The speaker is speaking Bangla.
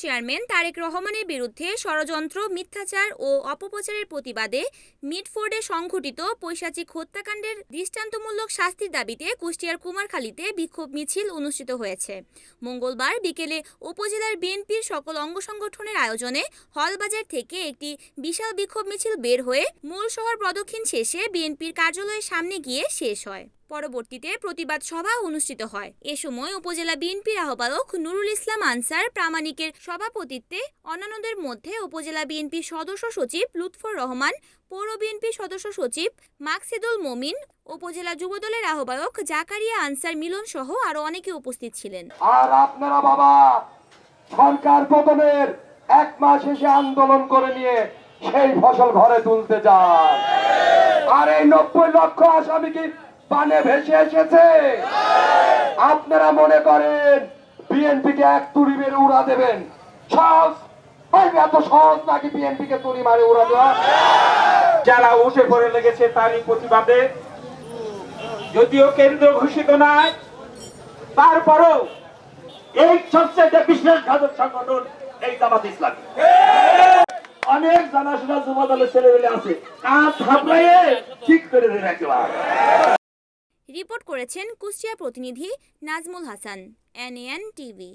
চেয়ারম্যান তারেক রহমানের বিরুদ্ধে ষড়যন্ত্র, মিথ্যাচার ও অপপ্রচারের প্রতিবাদে মিটফোর্ডে সংঘটিত পৈশাচিক হত্যাকাণ্ডের দৃষ্টান্তমূলক শাস্তির দাবিতে কুষ্টিয়ার কুমারখালীতে বিক্ষোভ মিছিল অনুষ্ঠিত হয়েছে। মঙ্গলবার বিকেলে উপজেলার বিএনপির সকল অঙ্গ সংগঠনের আয়োজনে হলবাজার থেকে একটি বিশাল বিক্ষোভ মিছিল বের হয়ে মূল শহর প্রদক্ষিণ শেষে বিএনপির কার্যালয়ের সামনে গিয়ে শেষ হয়। পরবর্তীতে প্রতিবাদ সভা অনুষ্ঠিত হয়। এ সময় উপজেলা বিএনপির আহ্বায়ক নুরুল ইসলাম আনসার প্রামাণিকের সভাপতিত্বে অন্যান্যদের মধ্যে উপজেলা বিএনপির সদস্য সচিব লুৎফর রহমান, পৌর বিএনপি সদস্য সচিব মাকসিদুল মমিন, উপজেলা যুবদলের আহ্বায়ক জাকারিয়া আনসার মিলন সহ আরও অনেকে উপস্থিত ছিলেন। আর আপনারা বাবা, সরকার পতনের এক মাস এসে আন্দোলন করে নিয়ে সেই ফসল ঘরে তুলতে যান আর এই নব্বই লক্ষ আসামি কি পানে ভেসে এসেছে। আপনারা মনে করেন বিএনপি কে এক তুড়ি মেরে উড়া দেবেন। সহজ? এত সহজ নাকি বিএনপি কে তুড়ি মারে উড়া দেওয়া? যারা উঠে পড়ে লেগেছে তারই প্রতিবাদে। যদিও কেন্দ্র ঘোষিত নয়, তারপরও এই সবচেয়ে সংগঠন এই জামাত ইসলামী। অনেক জানাশোনা যুব দলের ছেলেমেলে আছে। কাজ ঠিক করে দেবে একেবারে। রিপোর্ট করেছেন কুষ্টিয়া প্রতিনিধি নাজমুল হাসান এনএন টিভি